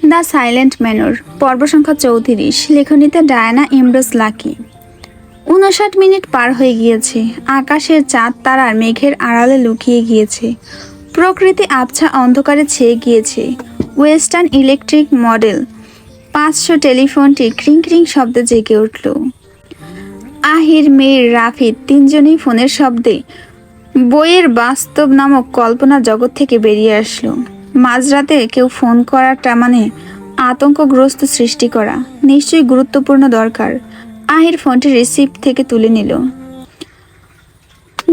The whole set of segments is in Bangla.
দ্য সাইলেন্ট ম্যানর, পর্ব সংখ্যা চৌত্রিশ, লেখনীতে ডায়ানা ইমরোজ লাকি। উনষাট মিনিট পার হয়ে গিয়েছে, আকাশের চাঁদ তারার মেঘের আড়ালে লুকিয়ে গিয়েছে। প্রকৃতি আবছা অন্ধকারে ছেয়ে গিয়েছে। ওয়েস্টার্ন ইলেকট্রিক মডেল, পাঁচশো টেলিফোনটি ক্রিং ক্রিং শব্দে জেগে উঠল। আহির মেয়ের রাফিদ তিনজনই ফোনের শব্দে বইয়ের বাস্তব নামক কল্পনা জগৎ থেকে বেরিয়ে আসলো। মাঝরাতে কেউ ফোন করাটা মানে আতঙ্কগ্রস্ত সৃষ্টি করা নিশ্চয়ই গুরুত্বপূর্ণ দরকার। আহির ফোনটি রিসিভ থেকে তুলে নিল।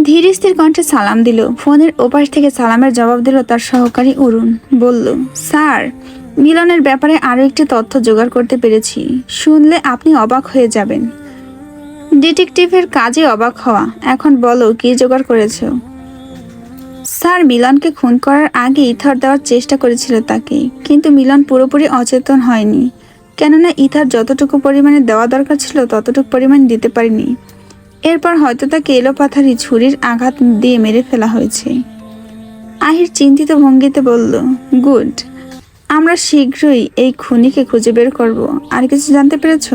ধীর স্থির কণ্ঠে সালাম দিল। ফোনের ওপাশ থেকে সালামের জবাব দিল তার সহকারী অরুণ। বলল, স্যার, মিলনের ব্যাপারে আরও একটি তথ্য জোগাড় করতে পেরেছি। শুনলে আপনি অবাক হয়ে যাবেন। ডিটেকটিভের কাজে অবাক হওয়া। এখন বলো, কি জোগাড় করেছ? স্যার, মিলনকে খুন করার আগে ইথার দেওয়ার চেষ্টা করেছিল তাকে, কিন্তু মিলন পুরোপুরি অচেতন হয়নি। কেননা ইথার যতটুকু পরিমাণে দেওয়া দরকার ছিল, ততটুকু পরিমাণ দিতে পারেনি। এরপর হয়তো তাকে এলোপাথারি ছুরির আঘাত দিয়ে মেরে ফেলা হয়েছে। আহির চিন্তিত ভঙ্গিতে বলল, গুড, আমরা শীঘ্রই এই খুনিকে খুঁজে বের করব। আর কিছু জানতে পেরেছ?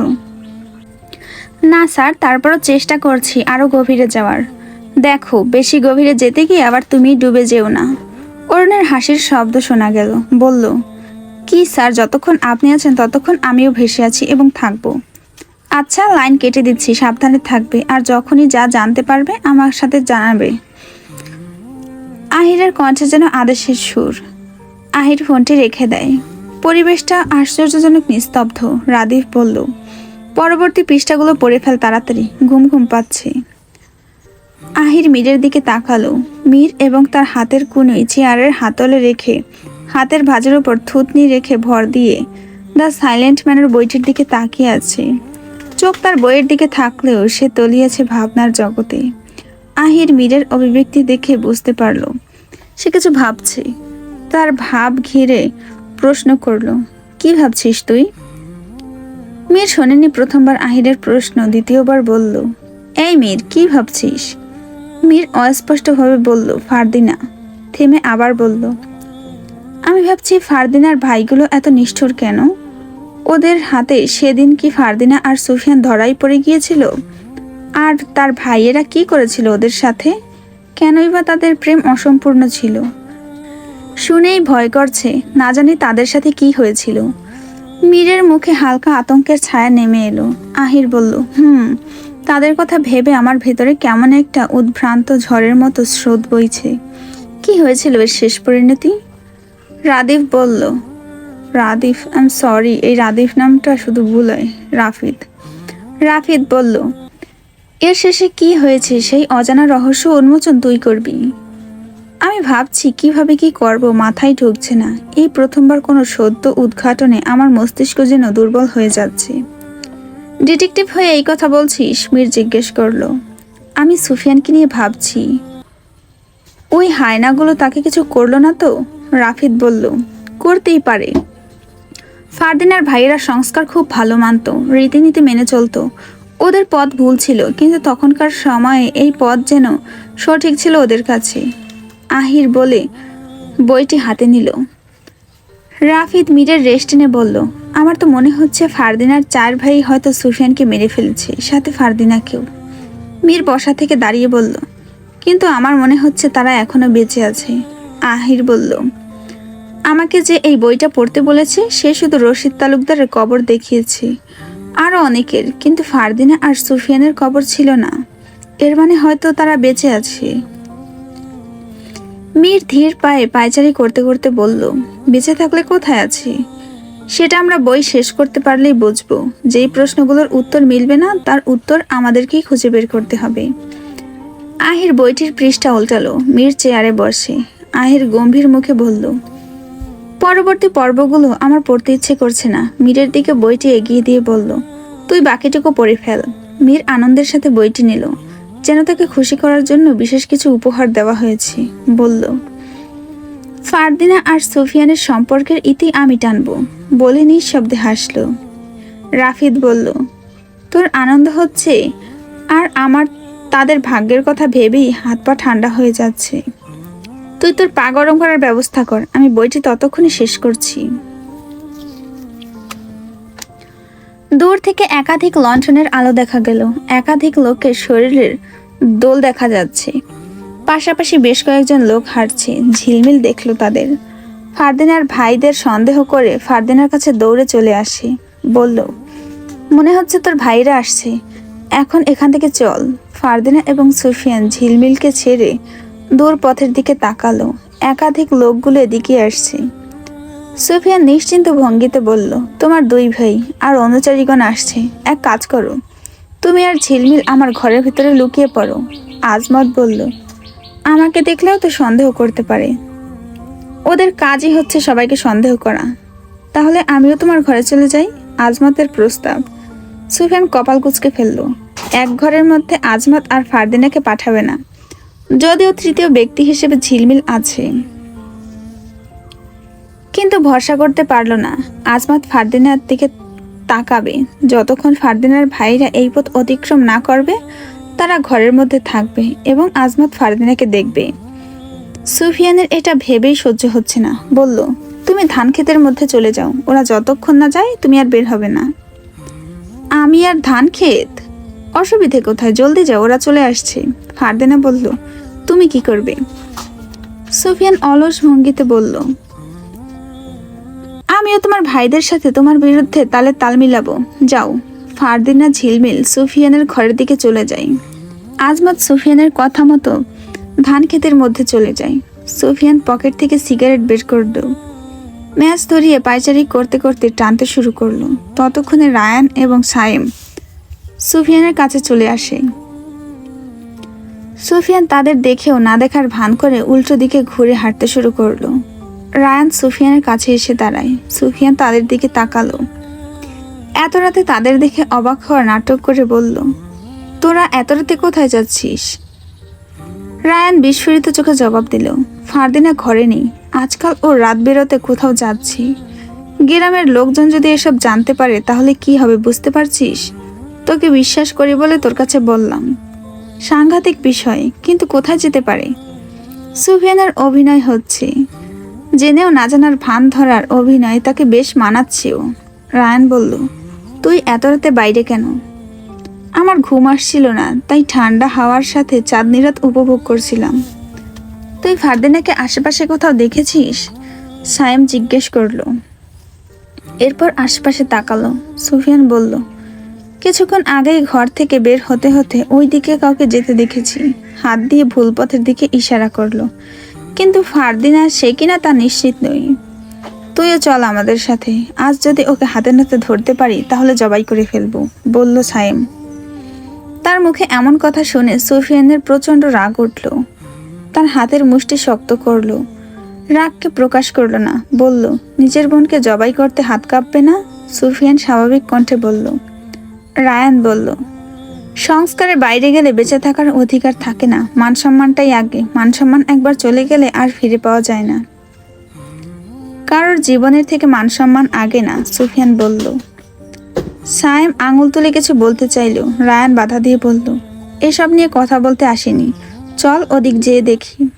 না স্যার, তারপরও চেষ্টা করছি আরও গভীরে যাওয়ার। দেখো, বেশি গভীরে যেতে গিয়ে আবার তুমি ডুবে যেও না। অরুণের হাসির শব্দ শোনা গেল। বলল, কি স্যার, যতক্ষণ আপনি আছেন ততক্ষণ আমিও ভেসে আছি এবং থাকব। আচ্ছা লাইন কেটে দিচ্ছি, সাবধানে থাকবে আর যখনই যা জানতে পারবে আমার সাথে জানাবে। আহিরের কণ্ঠে যেন আদেশের সুর। আহির ফোনটি রেখে দেয়। পরিবেশটা আশ্চর্যজনক নিস্তব্ধ। রাদীপ বলল, পরবর্তী পৃষ্ঠাগুলো পড়ে ফেল তাড়াতাড়ি, ঘুম ঘুম পাচ্ছে। আহির মীরের দিকে তাকালো। মীর এবং তার হাতের কুনুই চেয়ারের হাতলে রেখে, হাতের ভাঁজের উপর থুতনি রেখে ভর দিয়ে দ্য সাইলেন্ট ম্যানের বইটির দিকে তাকিয়ে আছে। চোখ তার বইয়ের দিকে থাকলেও সে তলিয়েছে ভাবনার জগতে। আহির মীরের অভিব্যক্তি দেখে বুঝতে পারল। সে কিছু ভাবছে। তার ভাব ঘিরে প্রশ্ন করল, কি ভাবছিস তুই? মীর শোনেনি প্রথমবার আহিরের প্রশ্ন, দ্বিতীয়বার বলল, এই মীর, কি ভাবছিস? মীর অস্পষ্টভাবে বলল, ফারদিনা। থেমে আবার বলল, আমি ভাবছি ফারদিনার ভাইগুলো এত নিষ্ঠুর কেন? ওদের হাতে সেদিন কি ফারদিনা আর সুফিয়ান ধরাই পড়ে গিয়েছিল? আর তার ভাইয়েরা কি করেছিল ওদের সাথে? কেনই বা তাদের প্রেম অসম্পূর্ণ ছিল? শুনেই ভয় করছে, না জানি তাদের সাথে কি হয়েছিল। মীরের মুখে হালকা আতঙ্কের ছায়া নেমে এলো। আহির বলল, হুম তাদের কথা ভেবে আমার ভেতরে কেমন একটা উদ্ভ্রান্ত ঝড়ের মতো স্রোত বইছে। কি হয়েছিল এর শেষ পরিণতি? রাদীপ বলল, রাদিফ আই এম সরি এই রাদিফ নামটা শুধু ভুল হয় রাফিদ। রাফিদ বলল, এর শেষে কি হয়েছে সেই অজানা রহস্য উন্মোচন তুই করবি? আমি ভাবছি কীভাবে কি করব মাথায় ঢুকছে না। এই প্রথমবার কোনো সদ্য উদ্ঘাটনে আমার মস্তিষ্ক যেন দুর্বল হয়ে যাচ্ছে। ডিটেকটিভ হয়ে এই কথা বলছিস? মীর জিজ্ঞেস করল। আমি সুফিয়ানকে নিয়ে ভাবছি। ওই হায়নাগুলো তাকে কিছু করল না তো? রাফিদ বলল, করতেই পারে। ফারদিনার ভাইয়েরা সংস্কার খুব ভালো মানত, রীতিনীতি মেনে চলতো। ওদের পথ ভুল ছিল, কিন্তু তখনকার সময়ে এই পথ যেন সঠিক ছিল ওদের কাছে। আহির বলে, বইটি হাতে নিল। রাফিদ মীরের রেস্ট নিয়ে বলল, আমার তো মনে হচ্ছে ফারদিনার চার ভাই হয়তো সুফিয়ানকে মেরে ফেলেছে, সাথে ফারদিনাকেও। মীর বসা থেকে দাঁড়িয়ে বলল, কিন্তু আমার মনে হচ্ছে তারা এখনও বেঁচে আছে। আহির বলল, আমাকে যে এই বইটা পড়তে বলেছে, সে শুধু রশিদ তালুকদারের কবর দেখিয়েছে। আরও অনেকের, কিন্তু ফারদিনা আর সুফিয়ানের কবর ছিল না। এর মানে হয়তো তারা বেঁচে আছে। মীর ধীর পায়ে পায়চারি করতে করতে বলল, বেঁচে থাকলে কোথায় আছি? সেটা আমরা বই শেষ করতে পারলেই বুঝব। যেই প্রশ্নগুলোর উত্তর মিলবে না, তার উত্তর আমাদেরকেই খুঁজে বের করতে হবে। আহির বইটির পৃষ্ঠা উল্টালো। মীর চেয়ারে বসে। আহির গম্ভীর মুখে বলল, পরবর্তী পর্বগুলো আমার পড়তে ইচ্ছে করছে না। মীরের দিকে বইটি এগিয়ে দিয়ে বলল, তুই বাকিটুকু পড়ে ফেল। মীর আনন্দের সাথে বইটি নিল। যেন তাকে খুশি করার জন্য বিশেষ কিছু উপহার দেওয়া হয়েছে। বলল, ফারদিনা আর সুফিয়ানের সম্পর্কের ইতি আমি টানবো। বলে নিঃশব্দে হাসল। রাফিদ বলল, তোর আনন্দ হচ্ছে আর আমার তাদের ভাগ্যের কথা ভেবেই হাত পা ঠান্ডা হয়ে যাচ্ছে। তুই তোর পা গরম করার ব্যবস্থা কর, আমি বইটি ততক্ষণে শেষ করছি। দূর থেকে একাধিক লণ্ঠনের আলো দেখা গেল। একাধিক লোকের শরীরের দোল দেখা যাচ্ছে। পাশাপাশি বেশ কয়েকজন লোক হাঁটছে, ঝিলমিল দেখল তাদের। ফারদিনার ভাইদের সন্দেহ করে ফারদিনার কাছে দৌড়ে চলে আসে। বলল, মনে হচ্ছে তোর ভাইরা আসছে। এখন এখান থেকে চল। ফারদিনা এবং সুফিয়ান ঝিলমিলকে ছেড়ে দূর পথের দিকে তাকালো। একাধিক লোকগুলো এদিকে আসছে। সুফিয়ান নিশ্চিন্ত ভঙ্গিতে বলল, তোমার দুই ভাই আর অনুচারীগণ আসছে। এক কাজ করো, তুমি আর ঝিলমিল আমার ঘরের ভিতরে লুকিয়ে পড়ো। আজমত বলল, আমাকে দেখলেও তো সন্দেহ করতে পারে। ওদের কাজই হচ্ছে সবাইকে সন্দেহ করা। তাহলে আমিও তোমার ঘরে চলে যাই? আজমতের প্রস্তাব। সুফিয়ান কপাল কুচকে ফেলল, এক ঘরের মধ্যে আজমত আর ফারদিনাকে পাঠাবে না। যদিও তৃতীয় ব্যক্তি হিসেবে ঝিলমিল আছে কিন্তু ভরসা করতে পারল না। আজমাত ফারদিনার দিকে তাকাবে। যতক্ষণ ফারদিনার ভাইরা এই পথ অতিক্রম না করবে, তারা ঘরের মধ্যে থাকবে এবং আজমাত ফারদিনাকে দেখবে। সুফিয়ানের এটা ভেবেই সহ্য হচ্ছে না। বলল, তুমি ধান ক্ষেতের মধ্যে চলে যাও। ওরা যতক্ষণ না যায়, তুমি আর বের হবে না। আমি আর ধান ক্ষেত? অসুবিধে কোথায়? জলদি যাও, ওরা চলে আসছে। ফারদিনা বলল, তুমি কি করবে? সুফিয়ান অলস ভঙ্গিতে বলল আমিও তোমার ভাইদের সাথে তোমার বিরুদ্ধে তালে তাল মিলাবো। যাও। ফারদিনা ঝিলমিল সুফিয়ানের ঘরের দিকে চলে যায়। আজমত সুফিয়ানের কথা মতো ধান ক্ষেতের মধ্যে চলে যায়। সুফিয়ান পকেট থেকে সিগারেট বের করল। ম্যাচ ধরিয়ে পায়চারি করতে করতে টানতে শুরু করল। ততক্ষণে রায়ান এবং সায়েম সুফিয়ানের কাছে চলে আসে। সুফিয়ান তাদের দেখেও না দেখার ভান করে উল্টো দিকে ঘুরে হাঁটতে শুরু করল। রায়ান সুফিয়ানের কাছে এসে দাঁড়ায়। সুফিয়ান তাদের দিকে তাকালো। এত রাতে তাদের দেখে অবাক হওয়ার নাটক করে বলল, তোরা এত রাতে কোথায় যাচ্ছিস? রায়ান বিস্ফোরিত চোখে জবাব দিল, ফারদিনা ঘরে নেই। আজকাল ও রাত বেরোতে কোথাও যাচ্ছি। গ্রামের লোকজন যদি এসব জানতে পারে, তাহলে কি হবে বুঝতে পারছিস? তোকে বিশ্বাস করি বলে তোর কাছে বললাম। সাংঘাতিক বিষয়, কিন্তু কোথায় যেতে পারে? সুফিয়ানের অভিনয় হচ্ছে জেনেও না জানার ভান ধরার অভিনয় তাকে বেশ মানাচ্ছেও। রায়ান বলল, তুই এত রাতে বাইরে কেন? আমার ঘুম আসছিল না, তাই ঠান্ডা হাওয়ার সাথে চাঁদনি রাত উপভোগ করছিলাম। তুই ফারদিনাকে আশেপাশে কোথাও দেখেছিস? সায়েম জিজ্ঞেস করল। এরপর আশেপাশে তাকালো। সুফিয়ান বলল, কিছুক্ষণ আগেই ঘর থেকে বের হতে হতে ওই দিকে কাউকে যেতে দেখেছি। হাত দিয়ে ভুল পথের দিকে ইশারা করল। কিন্তু ফারদিনা সে কিনা তা নিশ্চিত নই তুইও চল আমাদের সাথে। আজ যদি ওকে হাতে নাতে ধরতে পারি, তাহলে জবাই করে ফেলব, বলল সায়েম। তার মুখে এমন কথা শুনে সুফিয়ানের প্রচণ্ড রাগ উঠল। তার হাতের মুষ্টি শক্ত করল। রাগকে প্রকাশ করল না, বলল, নিজের বোনকে জবাই করতে হাত কাঁপবে না? সুফিয়ান স্বাভাবিক কণ্ঠে বলল। রায়ান বলল সংস্কারের বাইরে গেলে বেঁচে থাকার অধিকার থাকে না। মান সম্মানটাই আগে। মান সম্মান একবার চলে গেলে আর ফিরে পাওয়া যায় না। কারোর জীবনের থেকে মান সম্মান আগে না, সুফিয়ান বলল। সায়েম আঙুল তুলে কিছু বলতে চাইল। রায়ান বাধা দিয়ে বলল, এসব নিয়ে কথা বলতে আসেনি। চল ওদিক যেয়ে দেখি।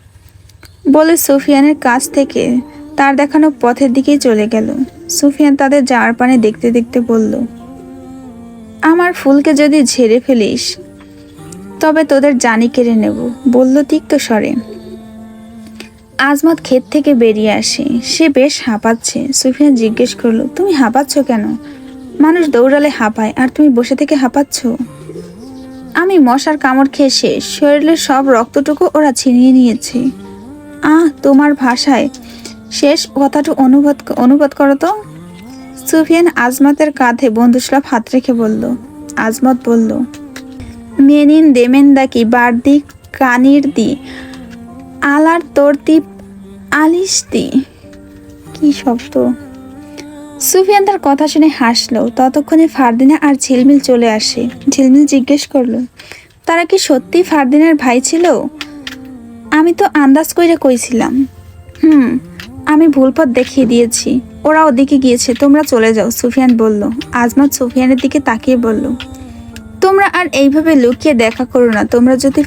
বলে সুফিয়ানের কাছ থেকে তার দেখানো পথের দিকেই চলে গেল। সুফিয়ান তাদের যাওয়ার পানে দেখতে দেখতে বলল আমার ফুলকে যদি ঝেড়ে ফেলিস, তবে তোদের জানি কেড়ে নেব, বলল তিক্ত স্বরে। আজমত ক্ষেত থেকে বেরিয়ে আসে। সে বেশ হাঁপাচ্ছে। সুফিয়ান জিজ্ঞেস করল, তুমি হাঁপাচ্ছ কেন? মানুষ দৌড়ালে হাঁপায়, আর তুমি বসে থেকে হাঁপাচ্ছ? আমি মশার কামড় খেয়ে শেষ। শরীরের সব রক্তটুকু ওরা ছিনিয়ে নিয়েছে। আহ, তোমার ভাষায় শেষ কথাটু অনুবাদ অনুবাদ করো তো। সুফিয়ান আজমাতের কাঁধে বন্ধুসুলভ হাত রেখে বলল, আজমত বলল, মেনিন দেমেন দাকি বারদি কানির দি আলার তোরতি আলিস দি কি শব্দ? সুফিয়ান তার কথা শুনে হাসলো। ততক্ষণে ফারদিনা আর ঝিলমিল চলে আসে। ঝিলমিল জিজ্ঞেস করল, তারা কি সত্যি ফারদিনের ভাই ছিল? আমি তো আন্দাজ কইরে কইছিলাম। হুম আমি ভুল পথ দেখিয়ে দিয়েছি। ওরা ওদিকে গিয়েছে। তোমরা চলে যাও, সুফিয়ান বলল। আজমত সুফিয়ানের দিকে তাকিয়ে বলল, তোমরা আর এইভাবে লুকিয়ে দেখা করো না। তোমরা যদি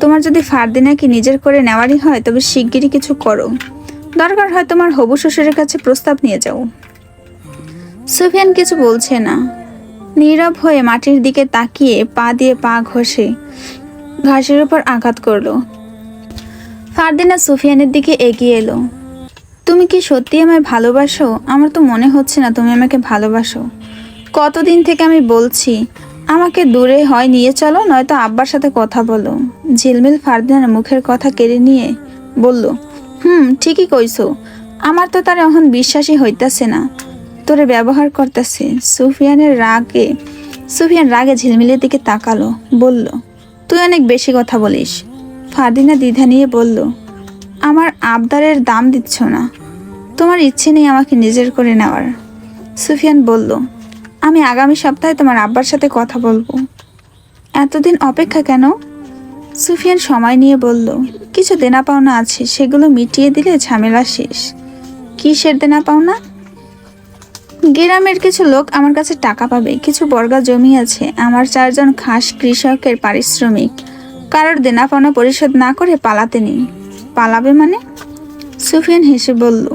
তোমার যদি ফারদিনাকে নিজের করে নেওয়ারই হয়, তবে শিগগিরই কিছু করো। দরকার হয় তোমার হবু শ্বশুরের কাছে প্রস্তাব নিয়ে যাও। সুফিয়ান কিছু বলছে না। নীরব হয়ে মাটির দিকে তাকিয়ে পা দিয়ে পা ঘষে ঘাসের উপর আঘাত করল। ফারদিনা সুফিয়ানের দিকে এগিয়ে এলো। তুমি কি সত্যি আমায় ভালোবাসো? আমার তো মনে হচ্ছে না তুমি আমাকে ভালোবাসো। কতদিন থেকে আমি বলছি, আমাকে দূরে হয়, নিয়ে চলো, নয়তো আব্বার সাথে কথা বলো। ঝিলমিল ফারদিনার মুখের কথা কেড়ে নিয়ে বলল, হুম, ঠিকই কইছো। আমার তো তার এখন বিশ্বাসই হইতাছে না। তোরে ব্যবহার করতেছে। সুফিয়ানের রাগে, সুফিয়ান রাগে ঝিলমিলের দিকে তাকালো, বলল, তুই অনেক বেশি কথা বলিস। ফারদিনা দ্বিধা নিয়ে বলল, আমার আবদারের দাম দিচ্ছ না। তোমার ইচ্ছে নেই আমাকে নিজের করে নেওয়ার। সুফিয়ান বলল, আমি আগামী সপ্তাহে তোমার আব্বার সাথে কথা বলব। এতদিন অপেক্ষা কেন? সুফিয়ান সময় নিয়ে বলল, কিছু দেনা পাওনা আছে, সেগুলো মিটিয়ে দিলে ঝামেলা শেষ। কিসের দেনা পাওনা গ্রামের কিছু লোক আমার কাছে টাকা পাবে, কিছু বর্গা জমি আছে, আমার চারজন খাস কৃষকের পারিশ্রমিক। কারোর দেনা পাওনা পরিশোধ না করে পালাতে নেই। পালাবে মানে? সুফিয়ান হেসে বলল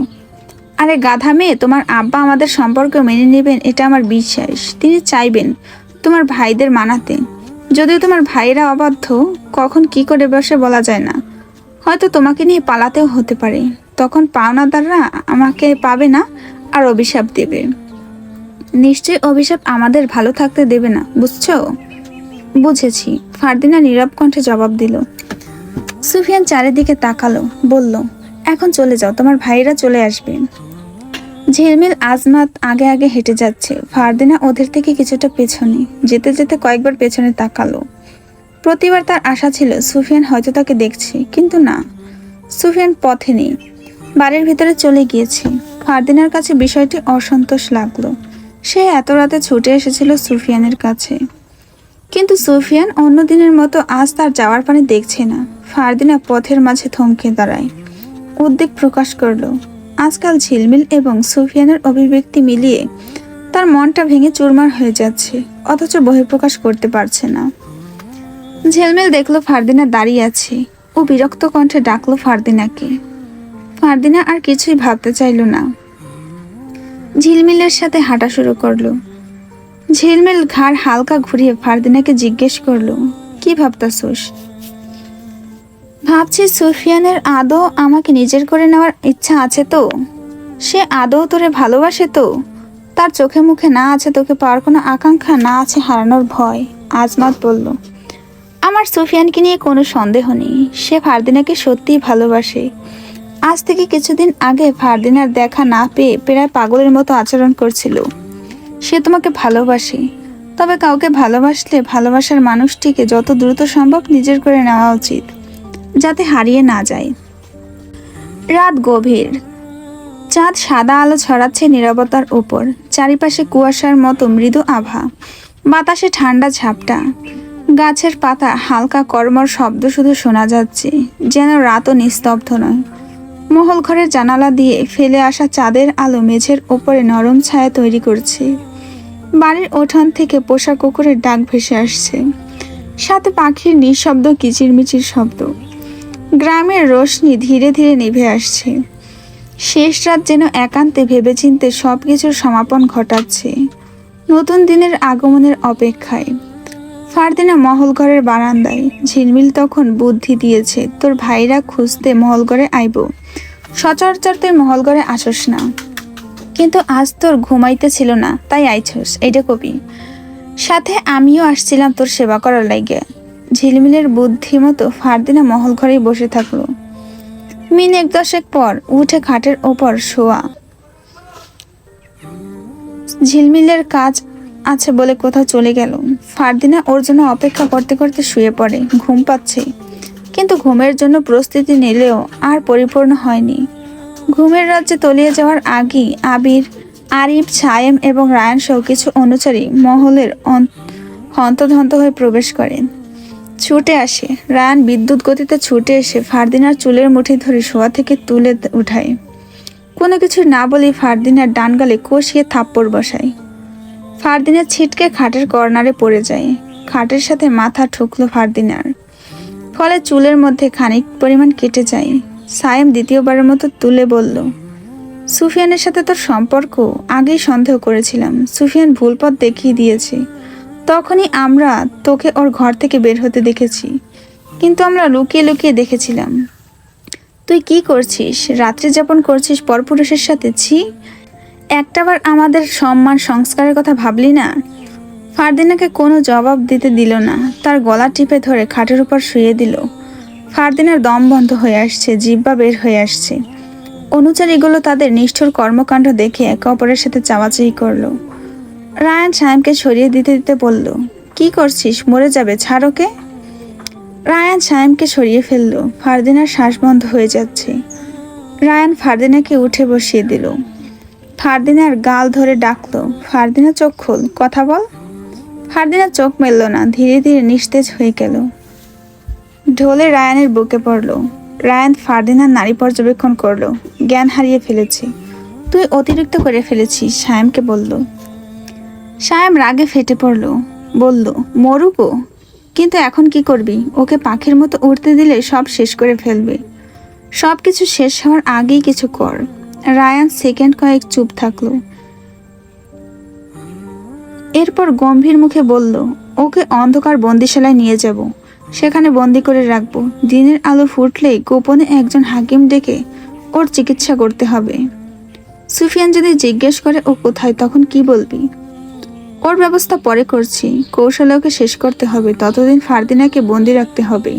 আরে গাধা মেয়ে, তোমার আব্বা আমাদের সম্পর্ক মেনে নেবেন, এটা আমার বিশ্বাস। তিনি চাইবেন তোমার ভাইদের মানাতে। যদিও তোমার ভাইরা অবাধ্য, কখন কি করে বসে বলা যায় না। হয়তো তোমাকে নিয়ে পালাতেও হতে পারে। তখন পাওনাদাররা আমাকে পাবে না, আর অভিশাপ দেবে। নিশ্চয়ই অভিশাপ আমাদের ভালো থাকতে দেবে না, বুঝছ? বুঝেছি। ফারদিনা নীরব কণ্ঠে জবাব দিল। সুফিয়ান চারিদিকে তাকালো, বলল, এখন চলে যাও, তোমার ভাইরা চলে আসবে। ঝিলমিল আজমাত আগে আগে হেঁটে যাচ্ছে। ফারদিনা ওদের থেকে কিছুটা পেছনে। যেতে যেতে কয়েকবার পেছনে তাকালো। প্রতিবার তার আশা ছিল সুফিয়ান হয়তো তাকে দেখছে, কিন্তু না। সুফিয়ান পথে নেই। বাড়ির ভিতরে চলে গিয়েছে। ফারদিনার কাছে বিষয়টি অসন্তোষ লাগল। সে এত রাতে ছুটে এসেছিল সুফিয়ানের কাছে। কিন্তু সুফিয়ান অন্য দিনের মতো আজ তার যাওয়ার পানে দেখছে না। ফারদিনা পথের মাঝে থমকে দাঁড়ায়। উদ্বেগ প্রকাশ করল। আজকাল ঝিলমিল এবং সুফিয়ানের অভিব্যক্তি মিলিয়ে তার মনটা ভেঙে চুরমার হয়ে যাচ্ছে, অথচ বহিঃপ্রকাশ করতে পারছে না। ঝিলমিল দেখল ফারদিনা দাঁড়িয়ে আছে ও বিরক্ত কণ্ঠে ডাকলো ফারদিনাকে। ফারদিনা আর কিছুই ভাবতে চাইল না। ঝিলমিলের সাথে হাঁটা শুরু করল। ঝিলমিল ঘাড় হালকা ঘুরিয়ে ফারদিনাকে জিজ্ঞেস করল, কি ভাবতাছোস? ভাবছি সুফিয়ানের আদৌ আমাকে নিজের করে নেওয়ার ইচ্ছা আছে তো। সে আদৌ তোরে ভালোবাসে তো। তার চোখে মুখে না আছে তোকে পাওয়ার কোনো আকাঙ্ক্ষা, না আছে হারানোর ভয় আজমাত বলল। আমার সুফিয়ানকে নিয়ে কোনো সন্দেহ নেই। সে ফারদিনাকে সত্যিই ভালোবাসে। আজ থেকে কিছুদিন আগে ফারদিনার দেখা না পেয়ে প্রায় পাগলের মতো আচরণ করছিল। সে তোমাকে ভালোবাসে। তবে কাউকে ভালোবাসলে ভালোবাসার মানুষটিকে যত দ্রুত সম্ভব নিজের করে নেওয়া উচিত। যাতে হারিয়ে না যায়। রাত গভীর। চাঁদ সাদা আলো ছড়াচ্ছে নীরবতার ওপর চারিপাশে কুয়াশার মতো মৃদু আভা। বাতাসে ঠান্ডা ঝাপটা। গাছের পাতা হালকা কর্মর শব্দ শুধু শোনা যাচ্ছে, যেন রাতও নিস্তব্ধ নয়। মহল ঘরের জানালা দিয়ে ফেলে আসা চাঁদের আলো মেঝের ওপরে নরম ছায়া তৈরি করছে। বাড়ির উঠান থেকে পোষা কুকুরের ডাক ভেসে আসছে। সাথে পাখির নিঃশব্দ কিচিরমিচির শব্দ। গ্রামের রোশনি ধীরে ধীরে নিভে আসছে। শেষ রাত যেন একান্তে ভেবেচিন্তে সব কিছুর সমাপন ঘটাচ্ছে। নতুন দিনের আগমনের অপেক্ষায়। ফারদিনা মহলঘরের বারান্দায়। ঝিলমিল তখন বুদ্ধি দিয়েছে, তোর ভাইরা খুঁজতে মহলঘরে আইব। সচরাচর তুই মহলঘরে আসস না। কিন্তু আজ তোর ঘুমাইতে ছিল না, তাই আইছস। এইটা কবি। সাথে আমিও আসছিলাম তোর সেবা করার লাগে ঝিলমিলের বুদ্ধি মতো ফারদিনা মহল ঘরেই বসে থাকল। মিনিট দশেক পর উঠে খাটের ওপর শোয়া। ঝিলমিলের কাজ আছে বলে কোথাও চলে গেল। ফারদিনা ওর জন্য অপেক্ষা করতে করতে শুয়ে পড়ে, ঘুম পাচ্ছে। কিন্তু ঘুমের জন্য প্রস্তুতি নিলেও আর পরিপূর্ণ হয়নি। ঘুমের রাজ্যে তলিয়ে যাওয়ার আগেই আবির, আরিফ ছায়েম এবং রায়ান সহ কিছু অনুচারী মহলের হন্তধন্ত হয়ে প্রবেশ করেন ছুটে আসে। রায়ান বিদ্যুৎ গতিতে ছুটে এসে ফারদিনার চুলের মুঠি ধরে শোয়া থেকে তুলে উঠায় কোনো কিছু না বলেই ফারদিনার ডান গালে কষিয়ে থাপ্পড় বসায় ফারদিনা ছিটকে খাটের কর্নারে পড়ে যায়। খাটের সাথে মাথা ঠুকলো ফারদিনার। ফলে চুলের মধ্যে খানিক পরিমাণ কেটে যায়। সায়েম দ্বিতীয়বারের মতো তুলে বলল, সুফিয়ানের সাথে তোর সম্পর্ক? আগেই সন্দেহ করেছিলাম। সুফিয়ান ভুল পথ দেখিয়ে দিয়েছে। তখনই আমরা তোকে ওর ঘর থেকে বের হতে দেখেছি। কিন্তু আমরা লুকিয়ে লুকিয়ে দেখেছিলাম। তুই কি করছিস? রাত্রি যাপন করছিস পরপুরুষের সাথে? ছি। একটাবার আমাদের সম্মান সংস্কারের কথা ভাবলি না? ফারদিনাকে কোনো জবাব দিতে দিল না। তার গলা টিপে ধরে খাটের উপর শুয়ে দিল। ফারদিনার দম বন্ধ হয়ে আসছে জিব্বা বের হয়ে আসছে। অনুচারীগুলো তাদের নিষ্ঠুর কর্মকাণ্ড দেখে একে অপরের সাথে চাওয়াচাই করল। রায়ান সায়েমকে সরিয়ে দিতে দিতে বলল, কি করছিস? মরে যাবে ছাড়োকে রায়ান সায়েমকে সরিয়ে ফেলল। ফারদিনার শ্বাস বন্ধ হয়ে যাচ্ছে। রায়ান ফারদিনাকে উঠে বসিয়ে দিল। ফারদিনার গাল ধরে ডাকলো, ফারদিনা, চোখ খোল, কথা বল। ফারদিনা চোখ মেলল না, ধীরে ধীরে নিস্তেজ হয়ে গেল। ঢোলে রায়ানের বুকে পড়ল। রায়ান ফারদিনার নারী পর্যবেক্ষণ করল, জ্ঞান হারিয়ে ফেলেছে। তুই অতিরিক্ত করে ফেলেছিস সায়েমকে বলল। সায়েম রাগে ফেটে পড়ল। বলল, মরুকো, কিন্তু এখন কি করবি? ওকে পাখির মতো উড়তে দিলে সব শেষ করে ফেলবে। সব কিছু শেষ হওয়ার আগেই কিছু কর। রায়ান সেকেন্ড কয়েক চুপ থাকল। এরপর গম্ভীর মুখে বলল, ওকে অন্ধকার বন্দিশালায় নিয়ে যাব। সেখানে বন্দি করে রাখব। দিনের আলো ফুটলেই গোপনে একজন হাকিম ডেকে ওর চিকিৎসা করতে হবে। সুফিয়ান যদি জিজ্ঞেস করে, ও কোথায়? তখন কি বলবি? ওর ব্যবস্থা পরে করছি। কৌশলকে শেষ করতে হবে। ততদিন ফারদিনাকে বন্দি রাখতে হবে।